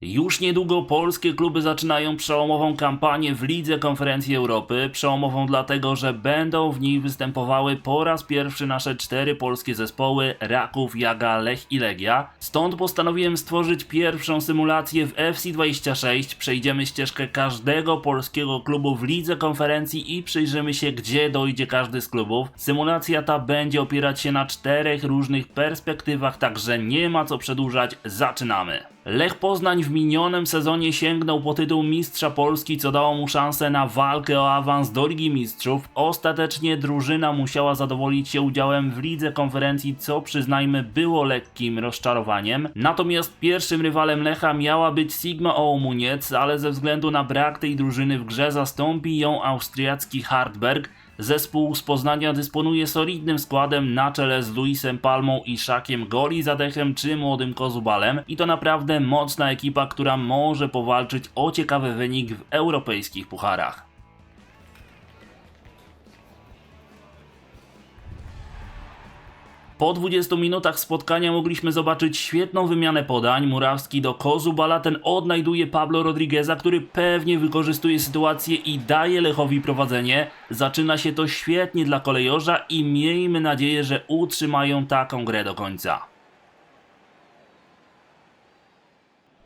Już niedługo polskie kluby zaczynają przełomową kampanię w Lidze Konferencji Europy. Przełomową dlatego, że będą w niej występowały po raz pierwszy nasze cztery polskie zespoły Raków, Jaga, Lech i Legia. Stąd postanowiłem stworzyć pierwszą symulację w FC26. Przejdziemy ścieżkę każdego polskiego klubu w Lidze Konferencji i przyjrzymy się, gdzie dojdzie każdy z klubów. Symulacja ta będzie opierać się na czterech różnych perspektywach, także nie ma co przedłużać. Zaczynamy! Lech Poznań w minionym sezonie sięgnął po tytuł Mistrza Polski, co dało mu szansę na walkę o awans do Ligi Mistrzów. Ostatecznie drużyna musiała zadowolić się udziałem w Lidze Konferencji, co przyznajmy było lekkim rozczarowaniem. Natomiast pierwszym rywalem Lecha miała być Sigma Ołomuniec, ale ze względu na brak tej drużyny w grze zastąpi ją austriacki Hartberg. Zespół z Poznania dysponuje solidnym składem na czele z Luisem Palmą i Szakiem Goli Zadechem czy młodym Kozubalem i to naprawdę mocna ekipa, która może powalczyć o ciekawy wynik w europejskich pucharach. Po 20 minutach spotkania mogliśmy zobaczyć świetną wymianę podań. Murawski do Kozubala, ten odnajduje Pablo Rodrigueza, który pewnie wykorzystuje sytuację i daje Lechowi prowadzenie. Zaczyna się to świetnie dla kolejorza i miejmy nadzieję, że utrzymają taką grę do końca.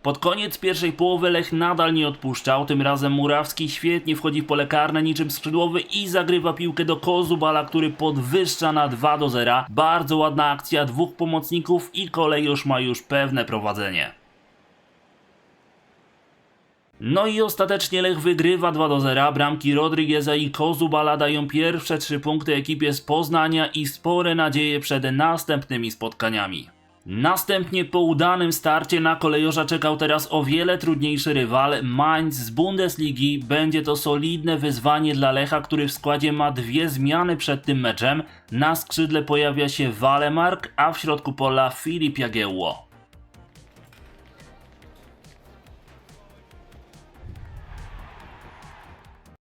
Pod koniec pierwszej połowy Lech nadal nie odpuszczał, tym razem Murawski świetnie wchodzi w pole karne niczym skrzydłowy i zagrywa piłkę do Kozubala, który podwyższa na 2 do 0. Bardzo ładna akcja dwóch pomocników i kolejorz ma już pewne prowadzenie. No i ostatecznie Lech wygrywa 2 do 0. Bramki Rodrigueza i Kozubala dają pierwsze trzy punkty ekipie z Poznania i spore nadzieje przed następnymi spotkaniami. Następnie po udanym starcie na kolejorza czekał teraz o wiele trudniejszy rywal, Mainz z Bundesligi. Będzie to solidne wyzwanie dla Lecha, który w składzie ma dwie zmiany przed tym meczem. Na skrzydle pojawia się Walemark, a w środku pola Filip Jagiełło.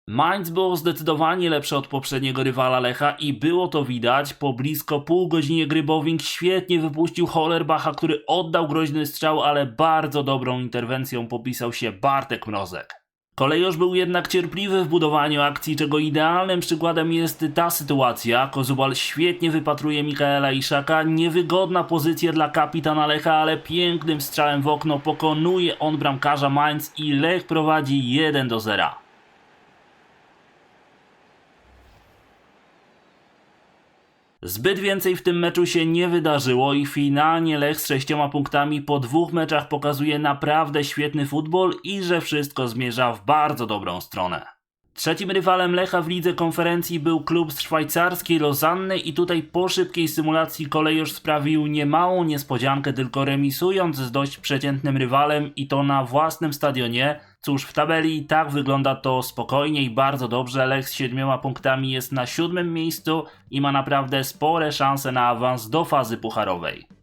Mainz było zdecydowanie lepsze od poprzedniego rywala Lecha i było to widać. Po blisko pół godzinie gry Bowing świetnie wypuścił Hollerbacha, który oddał groźny strzał, ale bardzo dobrą interwencją popisał się Bartek Mrozek. Kolejorz był jednak cierpliwy w budowaniu akcji, czego idealnym przykładem jest ta sytuacja. Kozubal świetnie wypatruje Mikaela Iszaka, niewygodna pozycja dla kapitana Lecha, ale pięknym strzałem w okno pokonuje on bramkarza Mainz i Lech prowadzi 1 do 0. Zbyt więcej w tym meczu się nie wydarzyło i finalnie Lech z sześcioma punktami po dwóch meczach pokazuje naprawdę świetny futbol i że wszystko zmierza w bardzo dobrą stronę. Trzecim rywalem Lecha w lidze konferencji był klub z szwajcarskiej Lozanny i tutaj po szybkiej symulacji kolejorz sprawił niemałą niespodziankę, tylko remisując z dość przeciętnym rywalem i to na własnym stadionie. Cóż, w tabeli tak wygląda to spokojnie i bardzo dobrze. Lech z siedmioma punktami jest na siódmym miejscu i ma naprawdę spore szanse na awans do fazy pucharowej.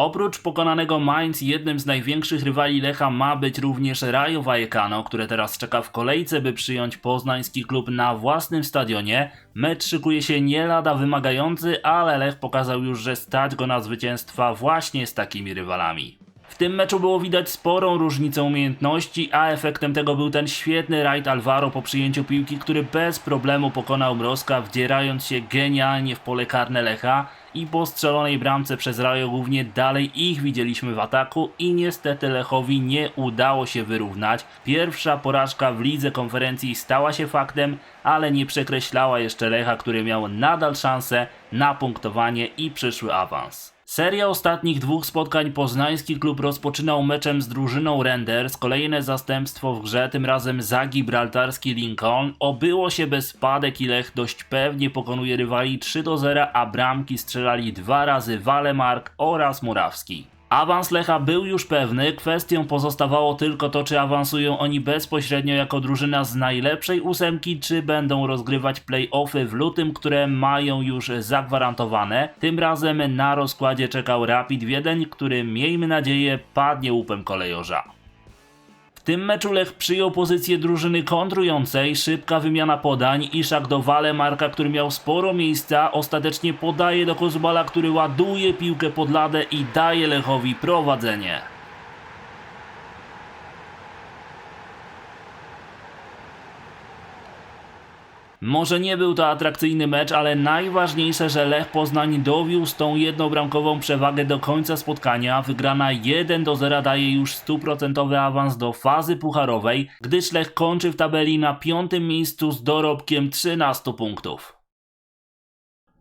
Oprócz pokonanego Mainz, jednym z największych rywali Lecha ma być również Rayo Vallecano, które teraz czeka w kolejce, by przyjąć poznański klub na własnym stadionie. Mecz szykuje się nie lada wymagający, ale Lech pokazał już, że stać go na zwycięstwa właśnie z takimi rywalami. Tym meczu było widać sporą różnicę umiejętności, a efektem tego był ten świetny rajd Alvaro po przyjęciu piłki, który bez problemu pokonał Mrozka, wdzierając się genialnie w pole karne Lecha i po strzelonej bramce przez Rajo głównie dalej ich widzieliśmy w ataku i niestety Lechowi nie udało się wyrównać. Pierwsza porażka w lidze konferencji stała się faktem, ale nie przekreślała jeszcze Lecha, który miał nadal szansę na punktowanie i przyszły awans. Seria ostatnich dwóch spotkań poznański klub rozpoczynał meczem z drużyną Renders. Kolejne zastępstwo w grze, tym razem za gibraltarski Lincoln. Obyło się bez spadek i Lech dość pewnie pokonuje rywali 3 do 0, a bramki strzelali dwa razy Walemark oraz Murawski. Awans Lecha był już pewny, kwestią pozostawało tylko to, czy awansują oni bezpośrednio jako drużyna z najlepszej ósemki, czy będą rozgrywać play-offy w lutym, które mają już zagwarantowane. Tym razem na rozkładzie czekał Rapid Wiedeń, który miejmy nadzieję padnie łupem kolejorza. Tym meczu Lech przyjął pozycję drużyny kontrującej, szybka wymiana podań, Iszak do Walemarka, który miał sporo miejsca, ostatecznie podaje do Kozubala, który ładuje piłkę pod ladę i daje Lechowi prowadzenie. Może nie był to atrakcyjny mecz, ale najważniejsze, że Lech Poznań dowiózł tą jednobramkową przewagę do końca spotkania. Wygrana 1 do 0 daje już stuprocentowy awans do fazy pucharowej, gdyż Lech kończy w tabeli na piątym miejscu z dorobkiem 13 punktów.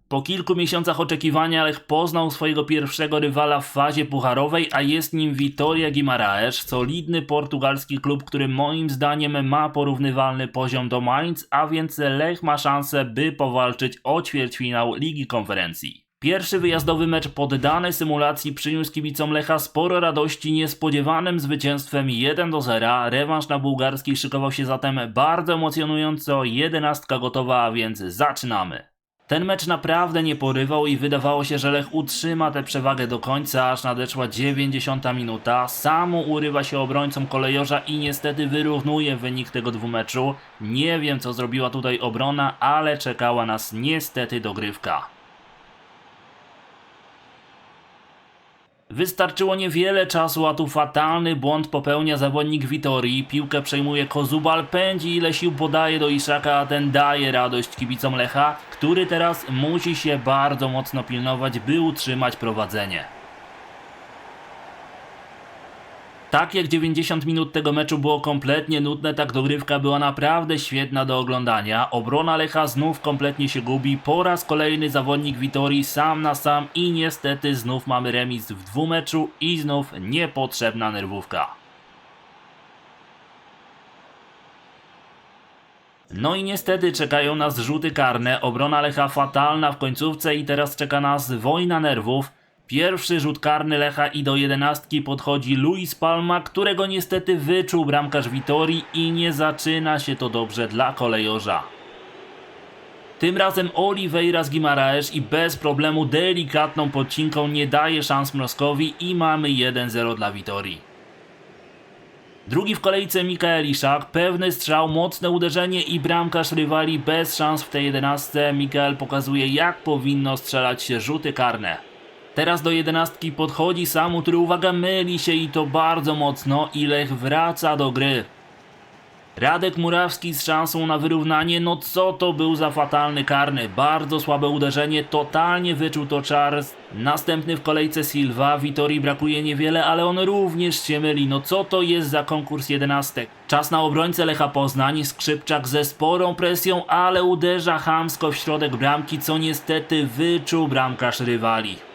Po kilku miesiącach oczekiwania Lech poznał swojego pierwszego rywala w fazie pucharowej, a jest nim Vitoria Guimaraes, solidny portugalski klub, który moim zdaniem ma porównywalny poziom do Mainz, a więc Lech ma szansę, by powalczyć o ćwierćfinał Ligi Konferencji. Pierwszy wyjazdowy mecz poddany symulacji przyniósł kibicom Lecha sporo radości niespodziewanym zwycięstwem 1 do 0. Rewanż na bułgarskiej szykował się zatem bardzo emocjonująco, jedenastka gotowa, więc zaczynamy. Ten mecz naprawdę nie porywał i wydawało się, że Lech utrzyma tę przewagę do końca, aż nadeszła 90 minuta. Samo urywa się obrońcom kolejorza i niestety wyrównuje wynik tego dwumeczu. Nie wiem co zrobiła tutaj obrona, ale czekała nas niestety dogrywka. Wystarczyło niewiele czasu, a tu fatalny błąd popełnia zawodnik Witorii. Piłkę przejmuje Kozubal, pędzi ile sił podaje do Iszaka, a ten daje radość kibicom Lecha, który teraz musi się bardzo mocno pilnować, by utrzymać prowadzenie. Tak jak 90 minut tego meczu było kompletnie nudne, tak dogrywka była naprawdę świetna do oglądania. Obrona Lecha znów kompletnie się gubi. Po raz kolejny zawodnik Witorii sam na sam i niestety znów mamy remis w dwumeczu i znów niepotrzebna nerwówka. No i niestety czekają nas rzuty karne, obrona Lecha fatalna w końcówce i teraz czeka nas wojna nerwów. Pierwszy rzut karny Lecha i do jedenastki podchodzi Luis Palma, którego niestety wyczuł bramkarz Witorii i nie zaczyna się to dobrze dla kolejorza. Tym razem Oliveira z Guimaraes i bez problemu delikatną podcinką nie daje szans Mroskowi i mamy 1-0 dla Witorii. Drugi w kolejce Mikael Iszak, pewny strzał, mocne uderzenie i bramkarz rywali bez szans w tej jedenastce. Mikael pokazuje jak powinno strzelać się rzuty karne. Teraz do jedenastki podchodzi Samu, który uwaga myli się i to bardzo mocno i Lech wraca do gry. Radek Murawski z szansą na wyrównanie, no co to był za fatalny karny, bardzo słabe uderzenie, totalnie wyczuł to Charles. Następny w kolejce Silva, Witorii brakuje niewiele, ale on również się myli, no co to jest za konkurs jedenastek. Czas na obrońcę Lecha Poznań, Skrzypczak ze sporą presją, ale uderza chamsko w środek bramki, co niestety wyczuł bramkarz rywali.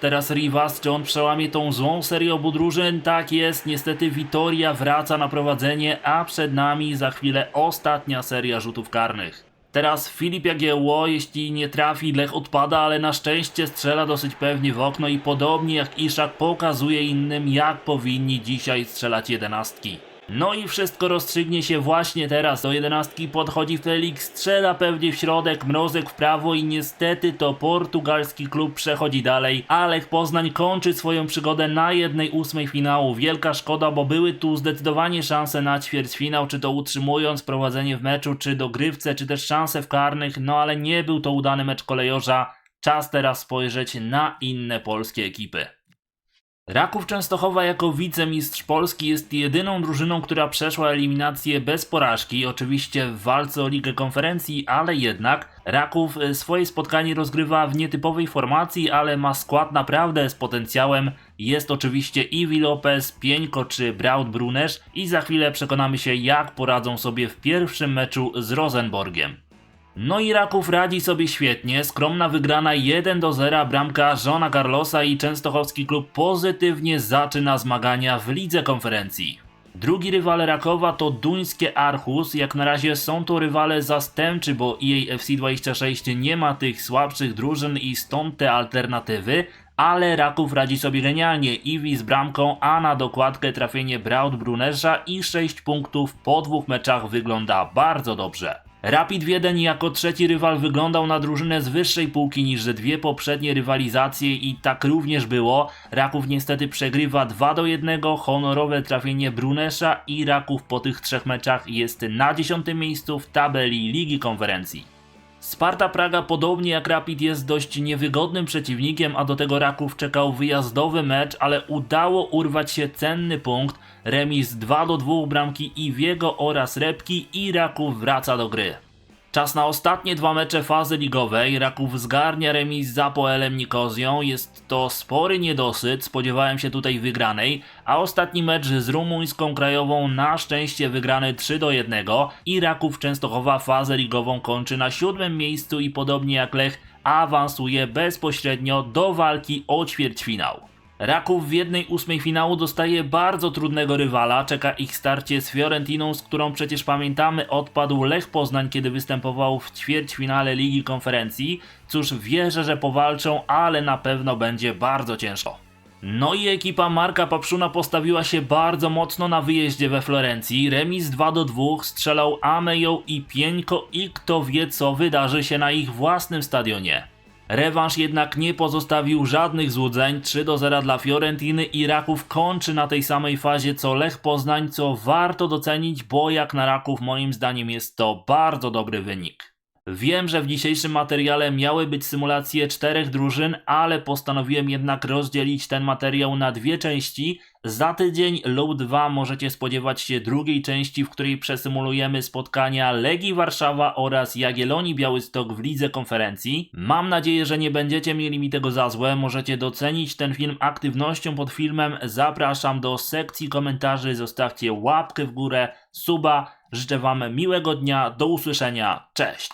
Teraz Rivas, czy on przełamie tą złą serię obu drużyn? Tak jest, niestety Vitoria wraca na prowadzenie, a przed nami za chwilę ostatnia seria rzutów karnych. Teraz Filip Jagiełło, jeśli nie trafi, Lech odpada, ale na szczęście strzela dosyć pewnie w okno i podobnie jak Iszak pokazuje innym, jak powinni dzisiaj strzelać jedenastki. No i wszystko rozstrzygnie się właśnie teraz. Do jedenastki podchodzi Felix, strzela pewnie w środek, mrozek w prawo i niestety to portugalski klub przechodzi dalej. Alech Poznań kończy swoją przygodę na jednej ósmej finału. Wielka szkoda, bo były tu zdecydowanie szanse na ćwierćfinał, czy to utrzymując prowadzenie w meczu, czy dogrywce, czy też szanse w karnych, no ale nie był to udany mecz kolejorza. Czas teraz spojrzeć na inne polskie ekipy. Raków Częstochowa jako wicemistrz Polski jest jedyną drużyną, która przeszła eliminację bez porażki, oczywiście w walce o Ligę Konferencji, ale jednak Raków e, swoje spotkanie rozgrywa w nietypowej formacji, ale ma skład naprawdę z potencjałem. Jest oczywiście Iwi Lopez, Pieńko czy Braut Brunesz i za chwilę przekonamy się jak poradzą sobie w pierwszym meczu z Rosenborgiem. No i Raków radzi sobie świetnie, skromna wygrana 1 do 0 bramka Żona Carlosa i częstochowski klub pozytywnie zaczyna zmagania w lidze konferencji. Drugi rywal Rakowa to duńskie Archus, jak na razie są to rywale zastępczy, bo EA FC 26 nie ma tych słabszych drużyn i stąd te alternatywy, ale Raków radzi sobie genialnie, Iwi z bramką, a na dokładkę trafienie Braut Brunerza i 6 punktów po dwóch meczach wygląda bardzo dobrze. Rapid Wiedeń jako trzeci rywal wyglądał na drużynę z wyższej półki niż dwie poprzednie rywalizacje i tak również było. Raków niestety przegrywa 2 do 1, honorowe trafienie Brunesza i Raków po tych trzech meczach jest na 10 miejscu w tabeli Ligi Konferencji. Sparta Praga podobnie jak Rapid jest dość niewygodnym przeciwnikiem, a do tego Raków czekał wyjazdowy mecz, ale udało urwać się cenny punkt, remis 2 do 2 bramki Iwiego oraz Repki i Raków wraca do gry. Czas na ostatnie dwa mecze fazy ligowej. Raków zgarnia remis z Apoelem Nikozją. Jest to spory niedosyt, spodziewałem się tutaj wygranej, a ostatni mecz z rumuńską krajową na szczęście wygrany 3 do 1 i Raków Częstochowa fazę ligową kończy na siódmym miejscu i podobnie jak Lech awansuje bezpośrednio do walki o ćwierćfinał. Raków w jednej ósmej finału dostaje bardzo trudnego rywala, czeka ich starcie z Fiorentiną, z którą przecież pamiętamy odpadł Lech Poznań, kiedy występował w ćwierćfinale Ligi Konferencji. Cóż, wierzę, że powalczą, ale na pewno będzie bardzo ciężko. No i ekipa Marka Papszuna postawiła się bardzo mocno na wyjeździe we Florencji. Remis 2 do 2, strzelał Ameją i Pieńko i kto wie co wydarzy się na ich własnym stadionie. Rewanż jednak nie pozostawił żadnych złudzeń. 3 do 0 dla Fiorentiny i Raków kończy na tej samej fazie co Lech Poznań, co warto docenić, bo jak na Raków moim zdaniem jest to bardzo dobry wynik. Wiem, że w dzisiejszym materiale miały być symulacje czterech drużyn, ale postanowiłem jednak rozdzielić ten materiał na dwie części. Za tydzień lub dwa możecie spodziewać się drugiej części, w której przesymulujemy spotkania Legii Warszawa oraz Jagiellonii Białystok w Lidze Konferencji. Mam nadzieję, że nie będziecie mieli mi tego za złe. Możecie docenić ten film aktywnością pod filmem. Zapraszam do sekcji komentarzy, zostawcie łapkę w górę, suba. Życzę Wam miłego dnia, do usłyszenia, cześć!